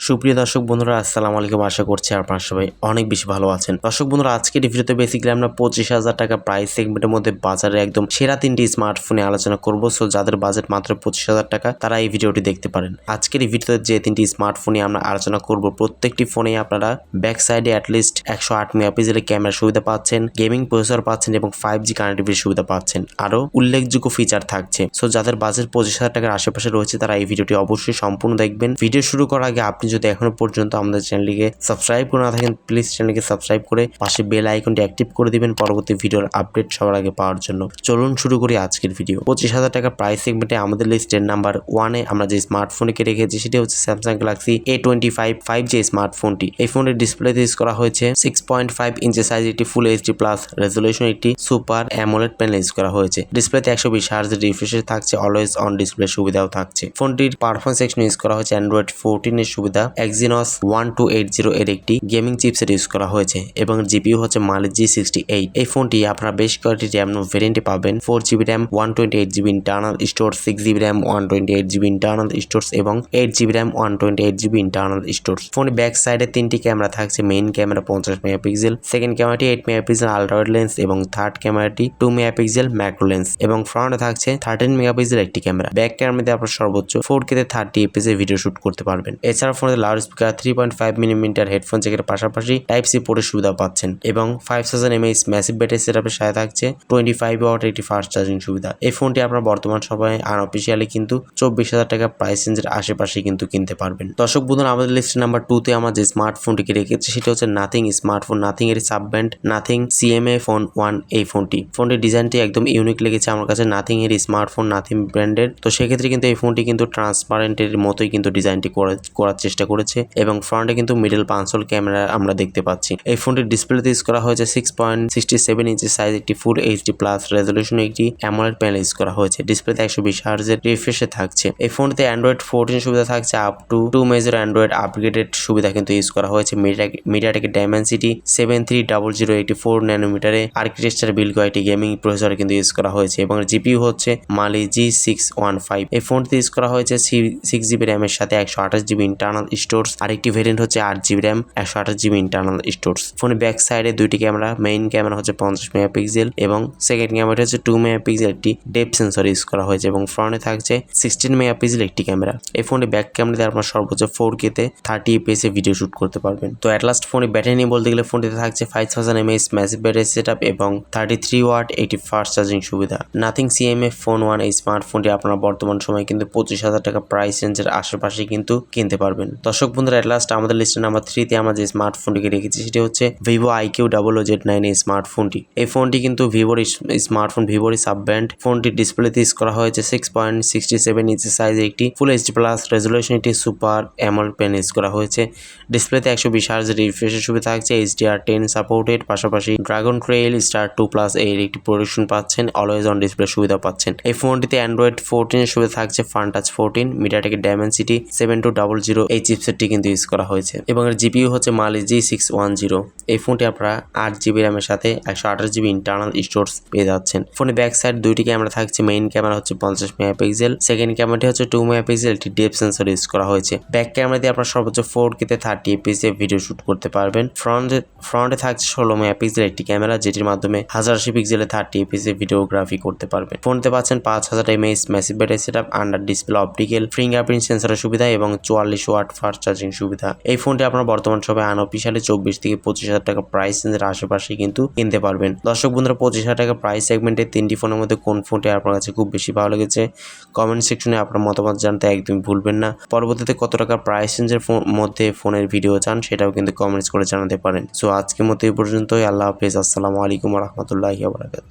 সুপ্রিয় দর্শক বন্ধুরা, আসসালামু আলাইকুম। আশা করছি আপনারা সবাই অনেক বেশি ভালো আছেন। দর্শক বন্ধুরা, আজকের এই ভিডিওতে বেসিক্যালি আমরা পঁচিশ হাজার টাকা প্রাইস সেগমেন্টের মধ্যে বাজারে একদম সেরা তিনটি স্মার্টফোনে আলোচনা করব। সো যাদের বাজেট মাত্র পঁচিশ হাজার টাকা, তারা এই ভিডিওটি দেখতে পারেন। আজকের এই ভিডিওতে যে তিনটি স্মার্টফোনে আমরা আলোচনা করব, প্রত্যেকটি ফোনে আপনারা ব্যাক সাইডে অ্যাটলিস্ট একশো আট মেগাপিক্সেলের ক্যামেরা সুবিধা পাচ্ছেন গেমিং প্রসেসর পাচ্ছেন এবং ফাইভ জি কানেক্টিভিটি সুবিধা পাচ্ছেন। আরও উল্লেখযোগ্য ফিচার থাকছে। সো যাদের বাজেট পঁচিশ হাজার টাকার আশেপাশে রয়েছে, তারা এই ভিডিওটি অবশ্যই সম্পূর্ণ দেখবেন। ভিডিও শুরু করার আগে আপনি যদি এখনও পর্যন্ত আমাদের চ্যানেলটিকে সাবস্ক্রাইব করে না থাকেন প্লিজ চ্যানেলকে সাবস্ক্রাইব করে পাশে বেল আইকনটি অ্যাক্টিভ করে দিবেন পরবর্তী ভিডিওর আপডেট সবার আগে পাওয়ার জন্য। চলুন শুরু করি আজকের ভিডিও পঁচিশ হাজার টাকা প্রাইস সেগমেন্টে আমাদের লিস্টের নাম্বার ওয়ানে আমরা যে স্মার্টফোনকে রেখেছি, সেটি হচ্ছে Samsung Galaxy A twenty five five G স্মার্টফোনটি এই ফোনের ডিসপ্লেতে ইউজ করা হয়েছে six point five inch size একটি ফুল এইচডি প্লাস রেজলিউশন একটি সুপার অ্যামোলেড প্যানেল ইউজ করা হয়েছে। ডিসপ্লেতে একশো বিশ হার্জ রিফ্রেশে থাকছে অলওয়েজ অন ডিসপ্লে সুবিধাও থাকছে। ফোনটির পারফরমেন্স সেকশন ইউজ করা হয়েছে অ্যান্ড্রয়েড ফোরটিন এর সুবিধা Exynos one two eight zero এর একটি গেমিং চিপসেট ইউজ করা হয়েছে এবং জিপিইউ হচ্ছে মালিক জি সিক্সটি এইট এই ফোনটি আপনারা বেশ কয়েকটি র্যাম ভেরিয়েন্টে পাবেন। Four GB RAM one twenty eight GB internal store six GB RAM one twenty eight GB internal stores এবং eight GB RAM one twenty eight GB internal store ফোনের ব্যাক সাইডে তিনটি ক্যামেরা থাকছে মেইন ক্যামেরা পঞ্চাশ megapixel second ক্যামেরাটি eight megapixel ultrawide lens এবং third ক্যামেরাটি two megapixel macro lens এবং ফ্রন্টে থাকছে থার্টিন মেগাপিক্সেল একটি ক্যামেরা ব্যাক ক্যামেরাতে আপনার সর্বোচ্চ ফোর কেতে থার্টি এপিএস ভিডিও শুট করতে পারবেন। এছাড়া ফোনের loud speaker three point five millimetre headphone জ্যাকের পাশাপাশি টাইপ সি পোর্টের সুবিধা পাচ্ছেন এবং five thousand mAh massive battery সেটআপের সাথে থাকছে টোয়েন্টি ফাইভ ওয়াট একটি ফাস্ট চার্জিং সুবিধা। এই ফোনটি আপনার বর্তমান সময়ে আনঅফিসিয়ালি কিন্তু চব্বিশ হাজার টাকা প্রাইস রেঞ্জের আশেপাশে কিন্তু কিনতে পারবেন। দর্শক বন্ধুরা, আমাদের লিস্ট নাম্বার টুতে আমার যে স্মার্টফোনটিকে রেখেছে, সেটা হচ্ছে নাথিং স্মার্টফোন নাথিং এর sub brand Nothing CMF phone one এই ফোনটি ফোনটির ডিজাইনটি একদম ইউনিক লেগেছে আমার কাছে নাথিং এর স্মার্টফোন নাথিং ব্র্যান্ডের তো সেক্ষেত্রে কিন্তু এই ফোনটি কিন্তু ট্রান্সপারেন্টের মতোই কিন্তু ডিজাইনটি করার চেষ্টা করেছে এবং ফ্রন্টে কিন্তু মিডল পাঁচশোল ক্যামেরা আমরা দেখতে পাচ্ছি। এই ফোনটির ডিসপ্লেতে ইউজ করা হয়েছে six point sixty seven inch size একটি ফুল এইচডি প্লাস রেজলিউশন একটি অ্যামোলেড প্যানেল ইউজ করা হয়েছে। ডিসপ্লেতে একশো বিশ হার্জের রিফ্রেশে থাকছে। এই ফোনটিতে অ্যান্ড্রয়েড ফোরটিন সুবিধা থাকছে up to two major Android upgraded সুবিধা কিন্তু ইউজ করা হয়েছে। Media MediaTek Dimensity seven three double zero eighty four ন্যানোমিটারে architecture বিল কয়েকটি গেমিং প্রসেসর কিন্তু ইউজ করা হয়েছে এবং জিপিউ হচ্ছে Mali G six one five এই ফোনটিতে ইউজ করা হয়েছে সিক্স জিবি র্যামের সাথে একশো আঠাশ জিবি ইন্টারনাল স্টোরস আরেকটি ভেরিয়েন্ট হচ্ছে আট জিবি র্যাম একশো আঠাশ জিবি ইন্টারনাল স্টোরস ফোনের ব্যাক সাইডে দুইটি ক্যামেরা মেইন ক্যামেরা হচ্ছে পঞ্চাশ মেগাপিক্সেল এবং সেকেন্ড ক্যামেরাটি হচ্ছে টু মেগাপিক্সেল, একটি ডেপ সেন্সর ইউজ করা হয়েছে এবং ফ্রন্টে থাকছে সিক্সটিন মেগাপিক্সেল একটি ক্যামেরা এই ফোনে ব্যাক ক্যামেরাতে আপনার সর্বোচ্চ ফোর কেতে থার্টি এপিএস ভিডিও শুট করতে পারবেন। তো অ্যাট লাস্ট ফোনে ব্যাটারি নিয়ে বলতে গেলে ফোনটিতে থাকছে five thousand mAh massive battery set এবং thirty three watt eighty fast charging সুবিধা নাথিং সিএমএ ফোন ওয়ান এই স্মার্টফোনটি আপনারা বর্তমান সময়ে কিন্তু পঁচিশ হাজার টাকা প্রাইস রেঞ্জের আশেপাশে কিন্তু কিনতে পারবেন। দর্শক বন্ধুরা অ্যাট লাস্ট আমাদের লিস্টের নাম্বার থ্রিতে আমরা যে স্মার্টফোনটিকে রেখেছি, সেটি হচ্ছে Vivo IQ double O Z nine এই স্মার্টফোনটি এই ফোনটি কিন্তু ভিভোর স্মার্টফোন ভিভোর সাব ব্র্যান্ড ফোনটির ডিসপ্লেতে ইউজ করা হয়েছে six point sixty seven inch সাইজের একটি। ফুল এইচডি প্লাস রেজলিউশন একটি সুপার অ্যামল পেন ইউজ করা হয়েছে। ডিসপ্লেতে একশো বিশ হার্জ রিফ্রেশের সুবিধা থাকছে এইচডিআর টেন সাপোর্টেড পাশাপাশি dragon trail star two plus এর একটি প্রোডাকশন পাচ্ছেন অলওয়েজ অন ডিসপ্লে সুবিধা পাচ্ছেন। এই ফোনটিতে অ্যান্ড্রয়েড ফোরটিনের সুবিধা থাকছে Funtouch fourteen মিডিয়াটেকের Dimensity seven two double zero এই চিপসেটটি কিন্তু ইউজ করা হয়েছে। এবং এর জিপিইউ হচ্ছে Mali G six one zero এই ফোনটি আপনারা আট জিবি র্যামের সাথে একশো আঠাশ জিবি ইন্টারনাল স্টোরস পেয়ে যাচ্ছেন। ফোনের ব্যাক সাইড দুইটি ক্যামেরা থাকছে মেইন ক্যামেরা হচ্ছে পঞ্চাশ মেগাপিক্সেল সেকেন্ড ক্যামেরাটি হচ্ছে টু মেগাপিক্সেল, একটি ডেপ সেন্সর ইউজ করা হয়েছে। ব্যাক ক্যামেরা দিয়ে আপনার সর্বোচ্চ ফোর কেতে থার্টি এপিএস এ ভিডিও শুট করতে পারবেন। ফ্রন্টে ফ্রন্টে থাকছে ষোলো মেগাপিক্সেল একটি ক্যামেরা যেটির মাধ্যমে হাজার আশি পিক্সেলে থার্টি এপিএস এ ভিডিওগ্রাফি করতে পারবেন। ফোনতে পাচ্ছেন পাঁচ হাজার mAh massive battery set up under display optical fingerprint সেন্সরের সুবিধা এবং চুয়াল্লিশ ওয়াট ফাস্ট চার্জিং সুবিধা। এই ফোনটি আপনার বর্তমান সময় আনঅফিসিয়ালি চব্বিশ থেকে পঁচিশ হাজার টাকা প্রাইস রেঞ্জের আশেপাশে কিন্তু কিনতে পারবেন। দর্শক বন্ধুরা, পঁচিশ হাজার টাকা প্রাইস সেগমেন্টের তিনটি ফোনের মধ্যে কোন ফোনটি আপনার কাছে খুব বেশি ভালো লেগেছে? কমেন্ট সেকশনে আপনার মতামত জানতে একদমই ভুলবেন না। পরবর্তীতে কত টাকা প্রাইস রেঞ্জের মধ্যে ফোনের ভিডিও চান, সেটাও কিন্তু কমেন্টস করে জানাতে পারেন। সো আজকের মতো এই পর্যন্তই। আল্লাহ হাফেজ। আসসালামু আলাইকুম রহমতুল্লাহি বারাকাত